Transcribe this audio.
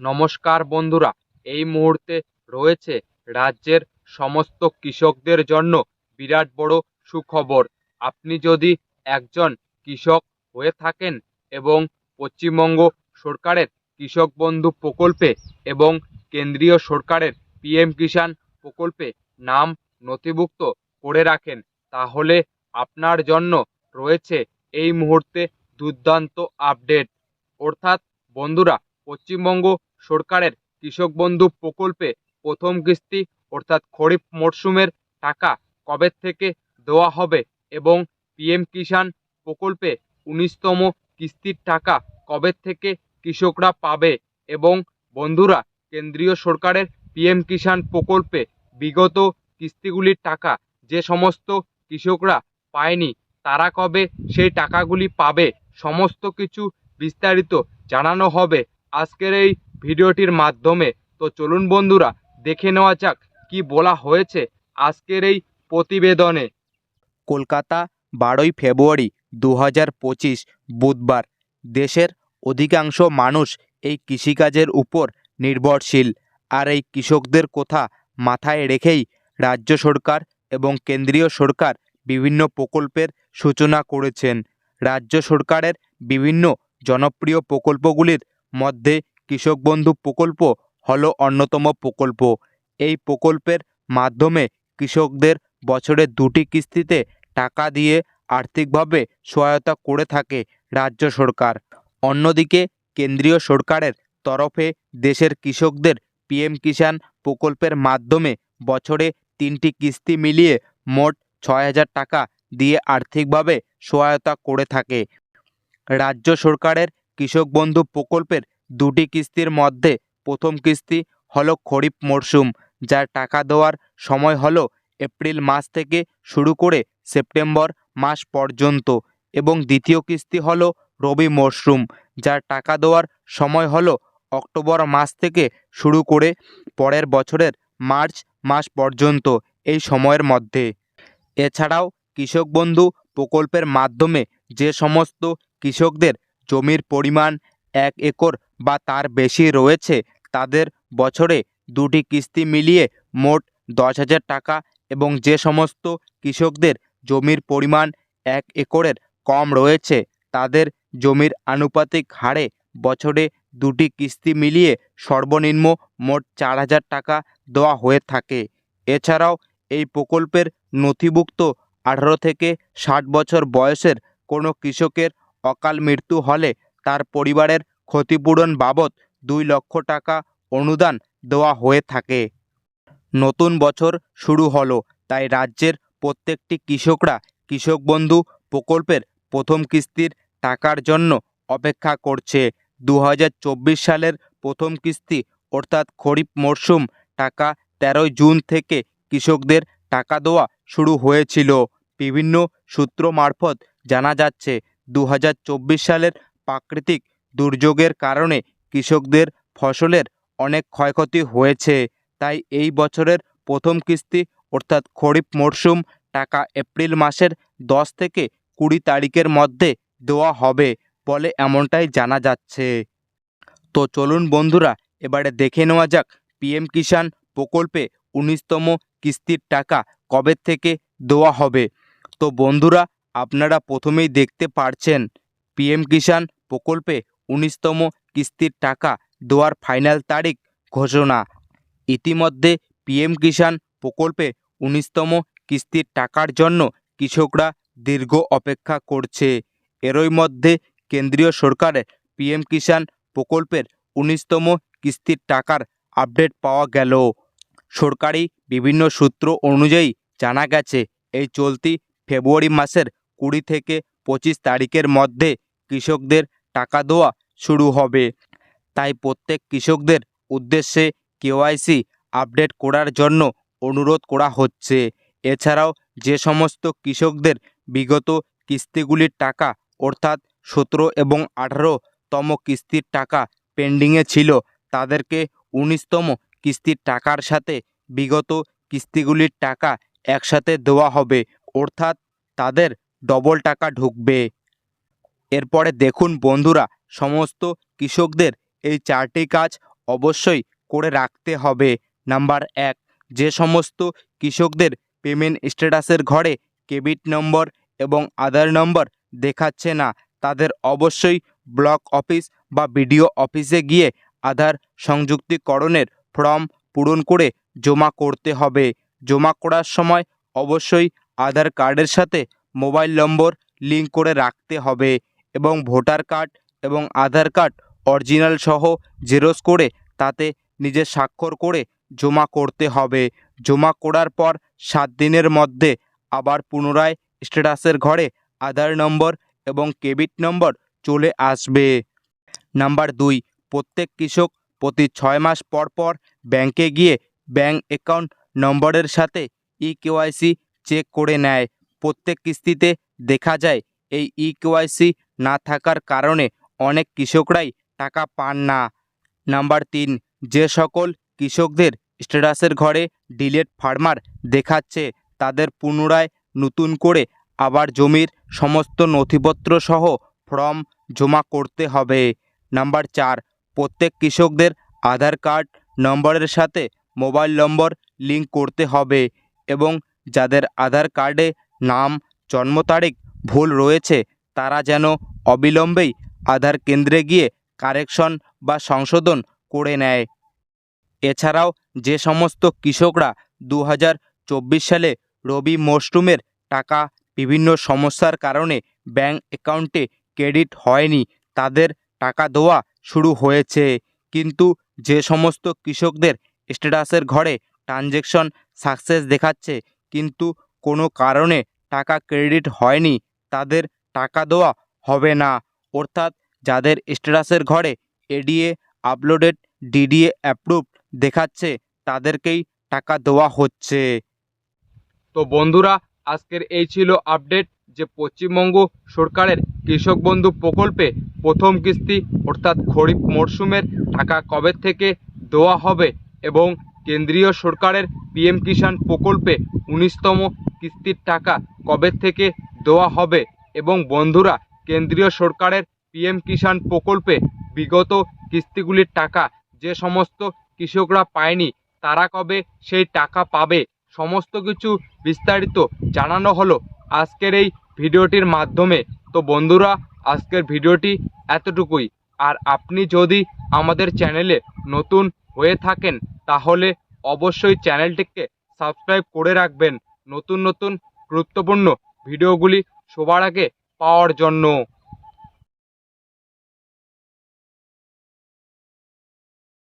নমস্কার বন্ধুরা, এই মুহূর্তে রয়েছে রাজ্যের সমস্ত কৃষকদের জন্য বিরাট বড় সুখবর। আপনি যদি একজন কৃষক হয়ে থাকেন এবং পশ্চিমবঙ্গ সরকারের কৃষক বন্ধু প্রকল্পে এবং কেন্দ্রীয় সরকারের পিএম কিষাণ প্রকল্পে নাম নথিভুক্ত করে রাখেন, তাহলে আপনার জন্য রয়েছে এই মুহূর্তে দুর্দান্ত আপডেট। অর্থাৎ বন্ধুরা পশ্চিমবঙ্গ সরকারের কৃষক বন্ধু প্রকল্পে প্রথম কিস্তি অর্থাৎ খরিফ মরশুমের টাকা কবে থেকে দেওয়া হবে এবং পিএম কিষাণ প্রকল্পে উনিশতম কিস্তির টাকা কবে থেকে কৃষকরা পাবে এবং বন্ধুরা, কেন্দ্রীয় সরকারের পিএম কিষাণ প্রকল্পে বিগত কিস্তিগুলির টাকা যে সমস্ত কৃষকরা পায়নি, তারা কবে সেই টাকাগুলি পাবে, সমস্ত কিছু বিস্তারিত জানানো হবে। আজকের এই ভিডিওটির মাধ্যমে। তো চলুন বন্ধুরা, দেখে নেওয়া যাক কি বলা হয়েছে আজকের এই প্রতিবেদনে। কলকাতা, বারোই ফেব্রুয়ারি দু হাজার পঁচিশ, বুধবার। দেশের অধিকাংশ মানুষ এই কৃষিকাজের উপর নির্ভরশীল। আর এই কৃষকদের কথা মাথায় রেখেই রাজ্য সরকার এবং কেন্দ্রীয় সরকার বিভিন্ন প্রকল্পের সূচনা করেছেন। রাজ্য সরকারের বিভিন্ন জনপ্রিয় প্রকল্পগুলির মধ্যে কৃষক বন্ধু প্রকল্প হল অন্যতম প্রকল্প। এই প্রকল্পের মাধ্যমে কৃষকদের বছরে দুটি কিস্তিতে টাকা দিয়ে আর্থিকভাবে সহায়তা করে থাকে রাজ্য সরকার। অন্যদিকে কেন্দ্রীয় সরকারের তরফে দেশের কৃষকদের পিএম কিষাণ প্রকল্পের মাধ্যমে বছরে তিনটি কিস্তি মিলিয়ে মোট ছয় হাজার টাকা দিয়ে আর্থিকভাবে সহায়তা করে থাকে। রাজ্য সরকারের কৃষক বন্ধু প্রকল্পের দুটি কিস্তির মধ্যে প্রথম কিস্তি হলো খরিফ মরশুম যার টাকা দেওয়ার সময় হলো এপ্রিল মাস থেকে শুরু করে সেপ্টেম্বর মাস পর্যন্ত, এবং দ্বিতীয় কিস্তি হলো রবি মরশুম যার টাকা দেওয়ার সময় হলো অক্টোবর মাস থেকে শুরু করে পরের বছরের মার্চ মাস পর্যন্ত এই সময়ের মধ্যে। এছাড়াও কৃষক বন্ধু প্রকল্পের মাধ্যমে যে সমস্ত কৃষকদের জমির পরিমাণ এক একর বা তার বেশি রয়েছে, তাদের বছরে দুটি কিস্তি মিলিয়ে মোট দশ হাজার টাকা এবং যে সমস্ত কৃষকদের জমির পরিমাণ এক একরের কম রয়েছে, তাদের জমির আনুপাতিক হারে বছরে দুটি কিস্তি মিলিয়ে সর্বনিম্ন মোট চার হাজার টাকা দেওয়া হয়ে থাকে। এছাড়াও এই প্রকল্পের নথিভুক্ত আঠারো থেকে ষাট বছর বয়সের কোনো কৃষকের অকাল মৃত্যু হলে তার পরিবারের ক্ষতিপূরণ বাবদ দুই লক্ষ টাকা অনুদান দেওয়া হয়ে থাকে। নতুন বছর শুরু হলো, তাই রাজ্যের প্রত্যেকটি কৃষকরা কৃষক বন্ধু প্রকল্পের প্রথম কিস্তির টাকার জন্য অপেক্ষা করছে। দু হাজার চব্বিশ সালের প্রথম কিস্তি অর্থাৎ খরিফ মরশুম টাকা তেরোই জুন থেকে কৃষকদের টাকা দেওয়া শুরু হয়েছিল। বিভিন্ন সূত্র মারফত জানা যাচ্ছে দু হাজার চব্বিশ সালের প্রাকৃতিক দুর্যোগের কারণে কৃষকদের ফসলের অনেক ক্ষয়ক্ষতি হয়েছে। তাই এই বছরের প্রথম কিস্তি, অর্থাৎ খরিফ মরশুম টাকা এপ্রিল মাসের দশ থেকে কুড়ি তারিখের মধ্যে দেওয়া হবে বলে এমনটাই জানা যাচ্ছে। তো চলুন বন্ধুরা, এবারে দেখে নেওয়া যাক পিএম কিষাণ প্রকল্পে উনিশতম কিস্তির টাকা কবে থেকে দেওয়া হবে। তো বন্ধুরা আপনারা প্রথমেই দেখতে পারছেন পিএম কিষাণ প্রকল্পে উনিশতম কিস্তির টাকা দেওয়ার ফাইনাল তারিখ ঘোষণা। ইতিমধ্যে পিএম কিষাণ প্রকল্পে উনিশতম কিস্তির টাকার জন্য কৃষকরা দীর্ঘ অপেক্ষা করছে। এরই মধ্যে কেন্দ্রীয় সরকারের পিএম কিষাণ প্রকল্পের উনিশতম কিস্তির টাকার আপডেট পাওয়া গেল। সরকারি বিভিন্ন সূত্র অনুযায়ী জানা গেছে, এই চলতি ফেব্রুয়ারি মাসের কুড়ি থেকে পঁচিশ তারিখের মধ্যে কৃষকদের টাকা দেওয়া শুরু হবে। তাই প্রত্যেক কৃষকদের উদ্দেশ্যে কেওয়াইসি আপডেট করার জন্য অনুরোধ করা হচ্ছে। এছাড়াও যে সমস্ত কৃষকদের বিগত কিস্তিগুলির টাকা, অর্থাৎ সতেরো এবং আঠারোতম কিস্তির টাকা পেন্ডিংয়ে ছিল, তাদেরকে উনিশতম কিস্তির টাকার সাথে বিগত কিস্তিগুলির টাকা একসাথে দেওয়া হবে। অর্থাৎ তাদের ডবল টাকা ঢুকবে। এরপরে দেখুন বন্ধুরা, সমস্ত কৃষকদের এই চারটি কাজ অবশ্যই করে রাখতে হবে। নাম্বার এক, যে সমস্ত কৃষকদের পেমেন্ট স্ট্যাটাসের ঘরে ক্রেডিট নম্বর এবং আধার নম্বর দেখাচ্ছে না, তাদের অবশ্যই ব্লক অফিস বা বিডিও অফিসে গিয়ে আধার সংযুক্তিকরণের ফর্ম পূরণ করে জমা করতে হবে। জমা করার সময় অবশ্যই আধার কার্ডের সাথে মোবাইল নম্বর লিঙ্ক করে রাখতে হবে এবং ভোটার কার্ড এবং আধার কার্ড অরিজিনাল সহ জেরক্স করে তাতে নিজের স্বাক্ষর করে জমা করতে হবে। জমা করার পর সাত দিনের মধ্যে আবার পুনরায় স্ট্যাটাসের ঘরে আধার নম্বর এবং কেবিট নম্বর চলে আসবে। নাম্বার দুই, প্রত্যেক কৃষক প্রতি ছয় মাস পর পর ব্যাংকে গিয়ে ব্যাংক অ্যাকাউন্ট নম্বরের সাথে ই কেওয়াইসি চেক করে নেয়। প্রত্যেক কিস্তিতে দেখা যায় এই ই কেওয়াইসি না থাকার কারণে অনেক কৃষকরাই টাকা পান না। নাম্বার তিন, যে সকল কৃষকদের স্ট্যাটাসের ঘরে ডিলেট ফার্মার দেখাচ্ছে, তাদের পুনরায় নতুন করে আবার জমির সমস্ত নথিপত্র সহ ফর্ম জমা করতে হবে। নাম্বার চার, প্রত্যেক কৃষকদের আধার কার্ড নম্বরের সাথে মোবাইল নম্বর লিঙ্ক করতে হবে এবং যাদের আধার কার্ডে নাম, জন্ম তারিখ, ভুল রয়েছে, তারা যেন অবিলম্বেই আধার কেন্দ্রে গিয়ে কারেকশন বা সংশোধন করে নেয়। এছাড়াও যে সমস্ত কৃষকরা দু হাজার চব্বিশ সালে রবি মরশুমের টাকা বিভিন্ন সমস্যার কারণে ব্যাংক অ্যাকাউন্টে ক্রেডিট হয়নি, তাদের টাকা দেওয়া শুরু হয়েছে। কিন্তু যে সমস্ত কৃষকদের স্ট্যাটাসের ঘরে ট্রানজ্যাকশন সাকসেস দেখাচ্ছে, কিন্তু কোনো কারণে টাকা ক্রেডিট হয়নি, তাদের টাকা দেওয়া হবে না। অর্থাৎ যাদের স্ট্যাটাসের ঘরে এডিএ আপলোডেড, ডিডিএ অ্যাপ্রুভ দেখাচ্ছে, তাদেরকেই টাকা দেওয়া হচ্ছে। তো বন্ধুরা, আজকের এই ছিল আপডেট যে পশ্চিমবঙ্গ সরকারের কৃষক বন্ধু প্রকল্পে প্রথম কিস্তি, অর্থাৎ খরিফ মরশুমের টাকা কবে থেকে দেওয়া হবে এবং কেন্দ্রীয় সরকারের পিএম কিষাণ প্রকল্পে উনিশতম কিস্তির টাকা কবে থেকে দেওয়া হবে এবং বন্ধুরা, কেন্দ্রীয় সরকারের পিএম কিষাণ প্রকল্পে বিগত কিস্তিগুলির টাকা যে সমস্ত কৃষকরা পায়নি, তারা কবে সেই টাকা পাবে? সমস্ত কিছু বিস্তারিত জানানো হলো আজকের এই ভিডিওটির মাধ্যমে। তো বন্ধুরা, আজকের ভিডিওটি এতটুকুই। আর আপনি যদি আমাদের চ্যানেলে নতুন হয়ে থাকেন, তাহলে অবশ্যই চ্যানেলটিকে সাবস্ক্রাইব করে রাখবেন। নতুন নতুন গুরুত্বপূর্ণ ভিডিওগুলি সবার আগে পাওয়ার জন্য।